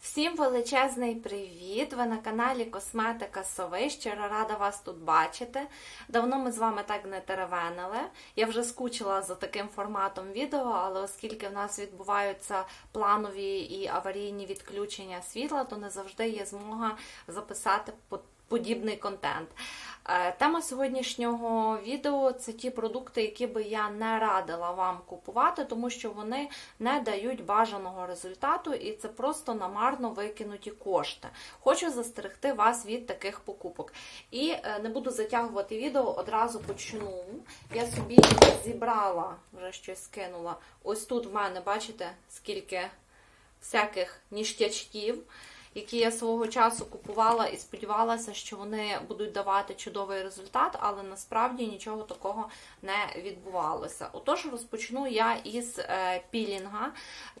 Всім величезний привіт! Ви на каналі Косметика Сови. Щиро рада вас тут бачити. Давно ми з вами так не теревенили. Я вже скучила за таким форматом відео, але оскільки в нас відбуваються планові і аварійні відключення світла, то не завжди є змога записати по- подібний контент. Е, Тема сьогоднішнього відео це ті продукти, які би я не радила вам купувати, тому що вони не дають бажаного результату, і це просто намарно викинуті кошти. Хочу застерегти вас від таких покупок. І е, не буду затягувати відео, одразу почну. Я собі зібрала, вже щось скинула. Ось тут в мене, бачите, скільки всяких ніштячків які я свого часу купувала і сподівалася, що вони будуть давати чудовий результат, але насправді нічого такого не відбувалося. Отож, розпочну я із е, пілінга.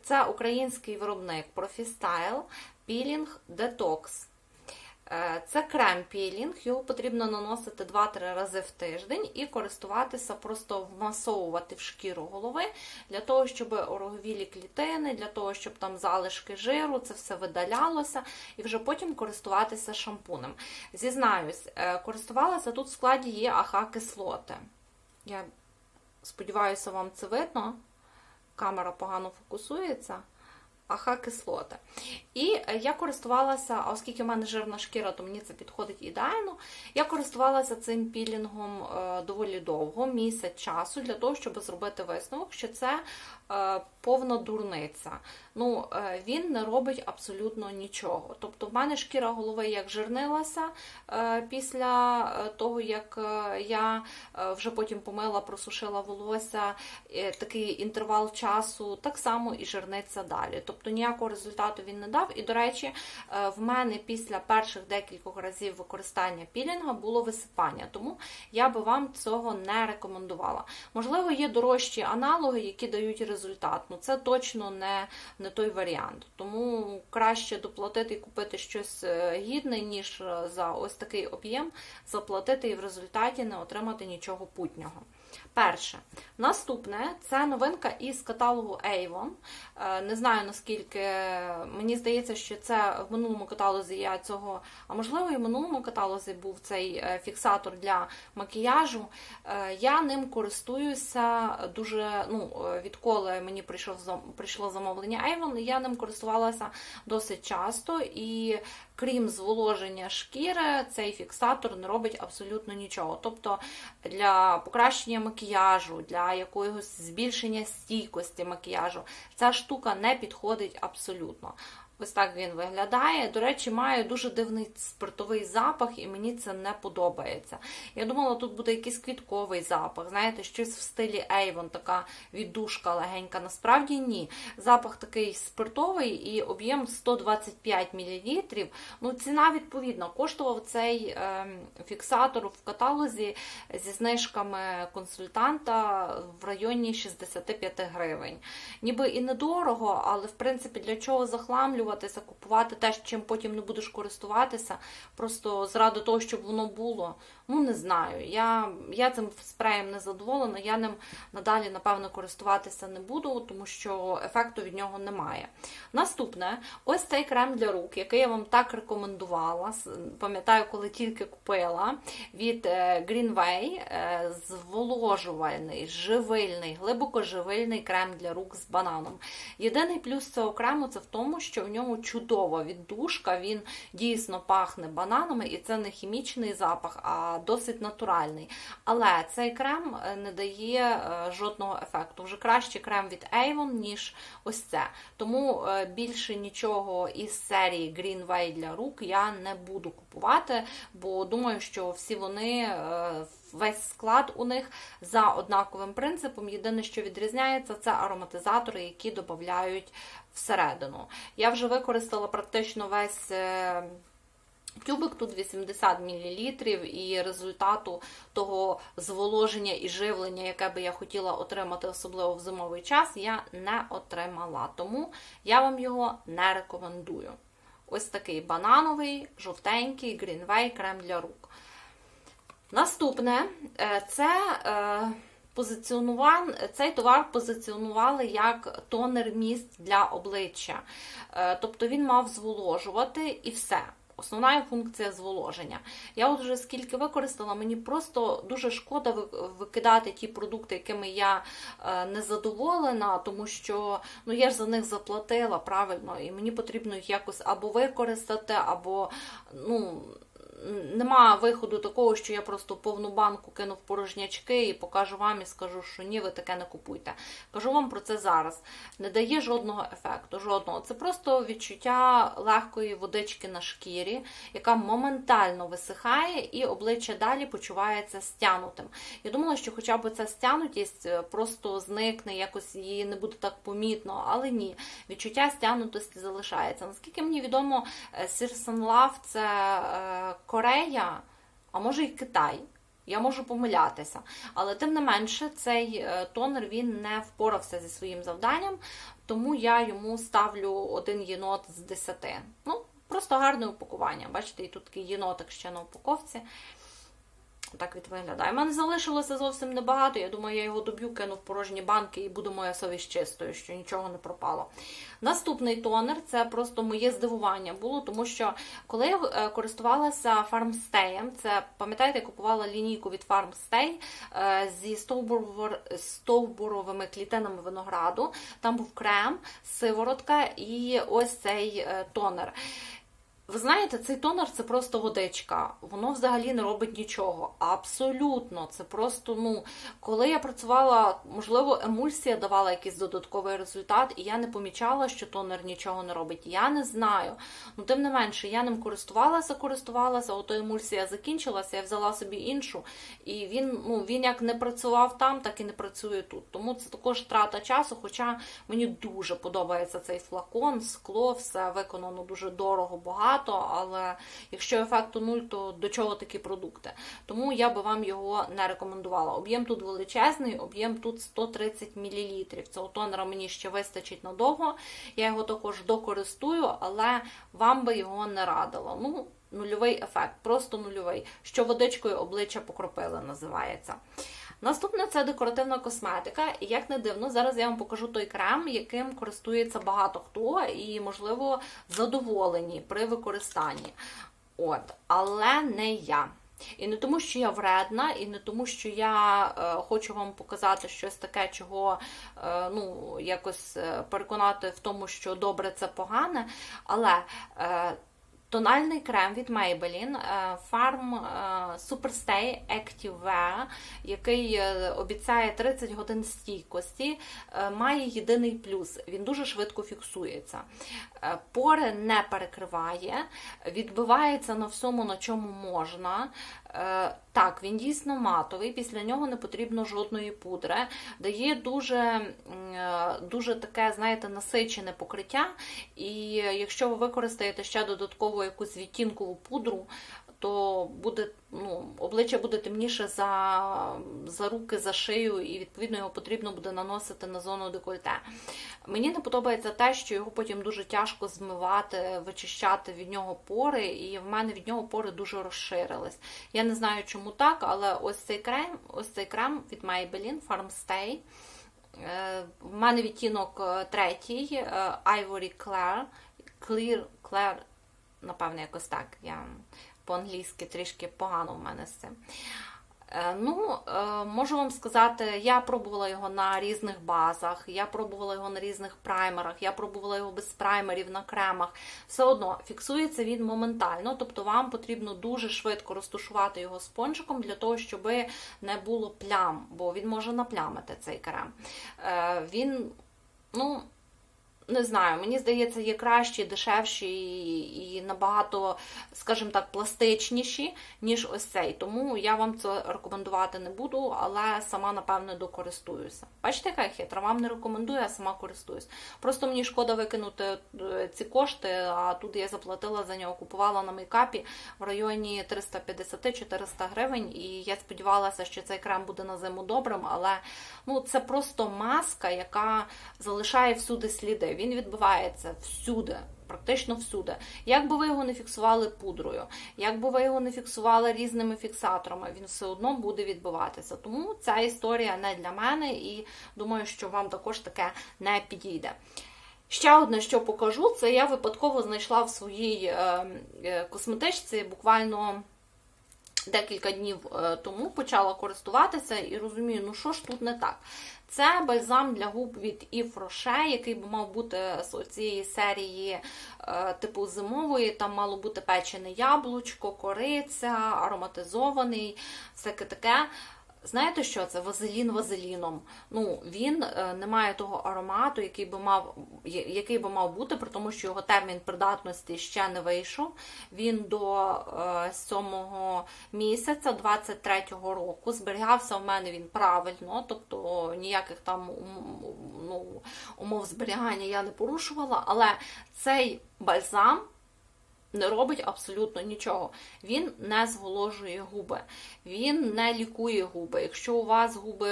Це український виробник Profistyle Peeling Detox. Це крем-пілінг, його потрібно наносити 2-3 рази в тиждень і користуватися, просто вмасовувати в шкіру голови для того, щоб ороговілі клітини, для того, щоб там залишки жиру, це все видалялося, і вже потім користуватися шампунем. Зізнаюсь, е, користувалася тут в складі є АХ-кислоти. Я сподіваюся, вам це видно. Камера погано фокусується. АХ-кислоти. І е, я користувалася, а оскільки в мене жирна шкіра, то мені це підходить ідеально. Я користувалася цим пілінгом е, доволі довго, місяць часу, для того, щоб зробити висновок, що це е, повна дурниця. Ну, Він не робить абсолютно нічого. Тобто, в мене шкіра голови як жирнилася після того, як я вже потім помила, просушила волосся, такий інтервал часу, так само і жирниться далі. Тобто ніякого результату він не дав. І, до речі, е, в мене після перших декількох разів використання пілінга було висипання, тому я би вам цього не рекомендувала. Можливо, є дорожчі аналоги, які дають результат. Ну це точно не, не той варіант. Тому краще доплатити і купити щось е, гідне, ніж е, за ось такий об'єм заплатити і в результаті не отримати нічого путнього. Перше. Наступне це новинка із каталогу Avon. Е, Не знаю наскільки мені здається, що це в минулому каталозі я цього, а можливо, і в минулому каталозі був цей е, фіксатор для макіяжу. Е, Я ним користуюся дуже, ну, відколи мені прийшло замовлення Avon, я ним користувалася досить часто і крім зволоження шкіри, цей фіксатор не робить абсолютно нічого. Тобто для покращення макіяжу, для якогось збільшення стійкості макіяжу, ця штука не підходить абсолютно. Ось так він виглядає. До речі, має дуже дивний спиртовий запах, і мені це не подобається. Я думала, тут буде якийсь квітковий запах, знаєте, щось в стилі Avon, така віддушка легенька. Насправді ні. Запах такий спиртовий і об'єм 125 мл. Ну, ціна відповідна. Коштував цей ем, фіксатор в каталозі зі знижками консультанта в районі 65 гривень. Ніби і недорого, але в принципі для чого захламлюватися, купувати те, чим потім не будеш користуватися, просто заради того, щоб воно було. Ну, не знаю. Я, я цим спреєм не задоволена, я ним надалі, напевно, користуватися не буду, тому що ефекту від нього немає. Наступне, ось цей крем для рук, який я вам так рекомендувала. Пам'ятаю, коли тільки купила від е, Greenway е, зволожувальний, живильний, глибокоживильний крем для рук з бананом. Єдиний плюс цього крему це в тому, що в ньому чудова віддушка, він дійсно пахне бананами, і це не хімічний запах, а досить натуральний. Але цей крем е, не дає е, жодного ефекту. Вже краще крем від Avon, ніж ось це. Тому е, більше нічого із серії Greenway для рук я не буду купувати, бо думаю, що всі вони. Весь склад у них за однаковим принципом. Єдине, що відрізняється, це ароматизатори, які додають всередину. Я вже використала практично весь е, Тюбик тут 80 мл, і результату того зволоження і живлення, яке би я хотіла отримати, особливо в зимовий час, я не отримала. Тому я вам його не рекомендую. Ось такий банановий, жовтенький, Greenway крем для рук. Наступне е, це е, позиціонуван, цей товар позиціонували як тонер міст для обличчя. Е, Тобто він мав зволожувати і все. Основна функція зволоження. Я от вже скільки використала, мені просто дуже шкода викидати ті продукти, якими я не задоволена, тому що ну я ж за них заплатила правильно, і мені потрібно їх якось або використати, або ну. Нема виходу такого, що я просто повну банку кину в порожнячки і покажу вам і скажу, що ні, ви таке не купуйте. Кажу вам про це зараз. Не дає жодного ефекту. Жодного. Це просто відчуття легкої водички на шкірі, яка моментально висихає, і обличчя далі почувається стянутим. Я думала, що хоча б ця стянутість е, просто зникне, якось її не буде так помітно, але ні, відчуття стянутості залишається. Наскільки мені відомо, е, Sirsan Love – це е, Корея, а може і Китай. Я можу помилятися, але тим не менше цей е, тонер він не впорався зі своїм завданням, тому я йому ставлю один єнот з 10. Ну, просто гарне упакування. Бачите, і тут такий єнотик ще на упаковці. Так від виглядає. У мене залишилося зовсім небагато. Я думаю, я його доб'ю, кину в порожні банки і буде моя совість чистою, що нічого не пропало. Наступний тонер це просто моє здивування було, тому що коли я е, користувалася фармстеєм, це пам'ятаєте, я купувала лінійку від фармстей зі стовбуровими клітинами винограду. Там був крем, сиворотка і ось цей е, тонер. Ви знаєте, цей тонер це просто водичка. Воно взагалі не робить нічого. Абсолютно, це просто, ну, коли я працювала, можливо, емульсія давала якийсь додатковий результат, і я не помічала, що тонер нічого не робить. Я не знаю. Ну, тим не менше, я ним користувалася, користувалася, ото емульсія закінчилася, я взяла собі іншу. І він, ну, він як не працював там, так і не працює тут. Тому це також трата часу. Хоча мені дуже подобається цей флакон, скло, все виконано дуже дорого, багато. Але якщо ефекту нуль, то до чого такі продукти? Тому я би вам його не рекомендувала. Об'єм тут величезний, об'єм тут 130 мл. Цього тонера мені ще вистачить надовго. Я його також докористую, але вам би його не радила. Ну, нульовий ефект, просто нульовий. Що водичкою обличчя покропили, називається. Наступне це декоративна косметика, і як не дивно, зараз я вам покажу той крем, яким користується багато хто, і, можливо, задоволені при використанні. От, але не я. І не тому, що я вредна, і не тому, що я е, хочу вам показати щось таке, чого е, ну, якось е, переконати в тому, що добре це погане. Але е, Тональний крем від Maybelline е, Farm е, Superstay Active Wear, який е, обіцяє 30 годин стійкості, має єдиний плюс. Він дуже швидко фіксується. Пори не перекриває, відбивається на всьому, на чому можна. Е, Так, він дійсно матовий, після нього не потрібно жодної пудри. Дає дуже, е, дуже таке, знаєте, насичене покриття. І якщо ви використаєте ще додатково якусь відтінкову пудру, то буде ну, обличчя буде темніше за, за руки, за шию, і відповідно його потрібно буде наносити на зону декольте. Мені не подобається те, що його потім дуже тяжко змивати, вичищати від нього пори, і в мене від нього пори дуже розширились. Я не знаю, чому так, але ось цей крем, ось цей крем від Maybelline Farmstay. Е, В мене відтінок е, третій, е, Ivory Claire, Clear, Claire, напевно, якось так. Я по-англійськи трішки погано в мене з цим. Е, Ну, е, можу вам сказати, я пробувала його на різних базах, я пробувала його на різних праймерах, я пробувала його без праймерів на кремах. Все одно фіксується він моментально, тобто вам потрібно дуже швидко розташувати його спонжиком для того, щоб не було плям, бо він може наплямити цей крем. Е, Він, ну. Не знаю, мені здається, є кращі, дешевші і, і набагато, скажімо так, пластичніші, ніж ось цей. Тому я вам це рекомендувати не буду, але сама, напевне, докористуюся. Бачите, яка хитра? Вам не рекомендую, а сама користуюсь. Просто мені шкода викинути е, ці кошти, а тут я заплатила за нього, купувала на мейкапі в районі 350-400 гривень. І я сподівалася, що цей крем буде на зиму добрим, але ну, це просто маска, яка залишає всюди сліди. Він відбивається всюди. практично всюди. Як би ви його не фіксували пудрою, як би ви його не фіксували різними фіксаторами, він все одно буде відбиватися. Тому ця історія не для мене, і думаю, що вам також таке не підійде. Ще одне, що покажу, це я випадково знайшла в своїй е, е, косметичці буквально декілька днів е, тому почала користуватися і розумію, ну що ж тут не так. Це бальзам для губ від Yves Rocher, який би мав бути з цієї серії е, типу зимової. Там мало бути печене яблучко, кориця, ароматизований, всяке таке. Знаєте, що це? Вазелін вазеліном. Ну, він е, не має того аромату, який би мав який би мав бути, при тому, що його термін придатності ще не вийшов. Він до е, 7 місяця 23-го року зберігався в мене він правильно, тобто ніяких там ну, умов зберігання я не порушувала, але цей бальзам не робить абсолютно нічого. Він не зволожує губи, він не лікує губи. Якщо у вас губи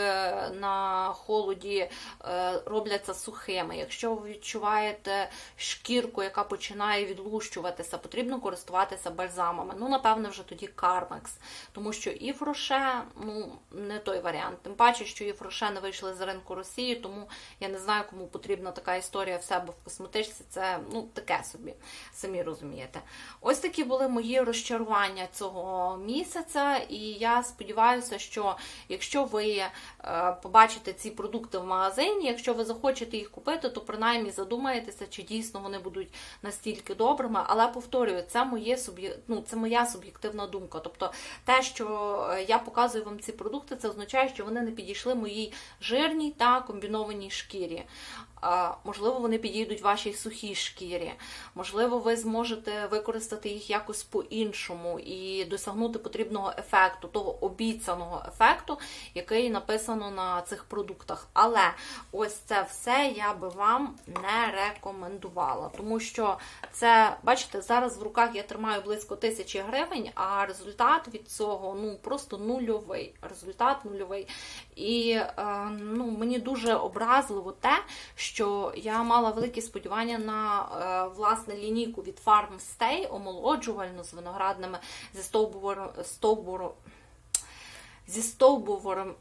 на холоді е, робляться сухими, якщо ви відчуваєте шкірку, яка починає відлущуватися, потрібно користуватися бальзамами. Ну, напевне, вже тоді Кармекс. Тому що і Фроше ну, не той варіант. Тим паче, що і Фроше не вийшли з ринку Росії, тому я не знаю, кому потрібна така історія в себе в косметичці. Це ну, таке собі, самі розумієте. Ось такі були мої розчарування цього місяця, і я сподіваюся, що якщо ви е, побачите ці продукти в магазині, якщо ви захочете їх купити, то принаймні задумаєтеся, чи дійсно вони будуть настільки добрими. Але повторюю, це моє ну, це моя суб'єктивна думка. Тобто, те, що е, я показую вам ці продукти, це означає, що вони не підійшли моїй жирній та комбінованій шкірі. Можливо, вони підійдуть вашій сухій шкірі. Можливо, ви зможете використати їх якось по-іншому і досягнути потрібного ефекту, того обіцяного ефекту, який написано на цих продуктах. Але ось це все я би вам не рекомендувала, тому що це, бачите, зараз в руках я тримаю близько тисячі гривень, а результат від цього ну просто нульовий. Результат нульовий. І е, ну, мені дуже образливо те, що я мала великі сподівання на е, власне лінійку від Farmstay, омолоджувальну з виноградними зі стовбуром зі стовбуром.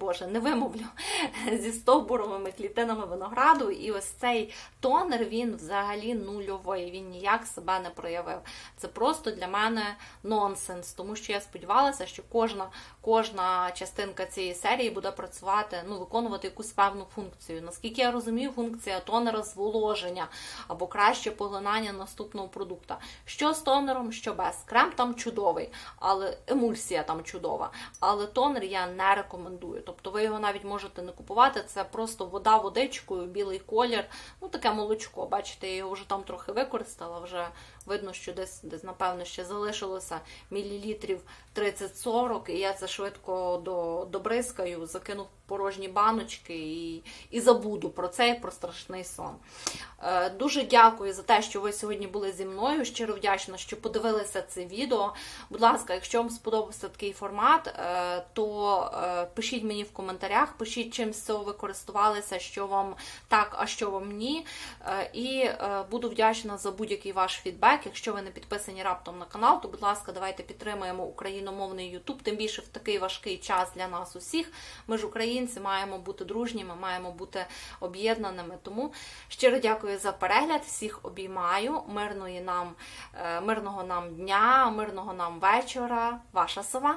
Боже, не вимовлю зі стовбуровими клітинами винограду. І ось цей тонер він взагалі нульовий. Він ніяк себе не проявив. Це просто для мене нонсенс, тому що я сподівалася, що кожна кожна частинка цієї серії буде працювати, ну, виконувати якусь певну функцію. Наскільки я розумію, функція тонера зволоження або краще поглинання наступного продукту. Що з тонером, що без. Крем там чудовий, але емульсія там чудова. Але тонер я не рекомендую. Тобто ви його навіть можете не купувати. Це просто вода водичкою, білий колір, ну таке молочко. Бачите, я його вже там трохи використала. Вже видно, що десь, десь напевно, ще залишилося мілілітрів 30-40, і я це швидко до, добризкаю, закину в порожні баночки і, і забуду про це і про страшний сон. Е, Дуже дякую за те, що ви сьогодні були зі мною. Щиро вдячна, що подивилися це відео. Будь ласка, якщо вам сподобався такий формат, е, то е, пишіть мені в коментарях, пишіть, чим з цього ви користувалися, що вам так, а що вам ні. Е, І е, буду вдячна за будь-який ваш фідбек. Якщо ви не підписані раптом на канал, то, будь ласка, давайте підтримаємо україномовний YouTube, тим більше в такий важкий час для нас усіх. Ми ж українці маємо бути дружніми, маємо бути об'єднаними. Тому щиро дякую за перегляд. Всіх обіймаю. Мирної нам, е, мирного нам дня, мирного нам вечора. Ваша сова.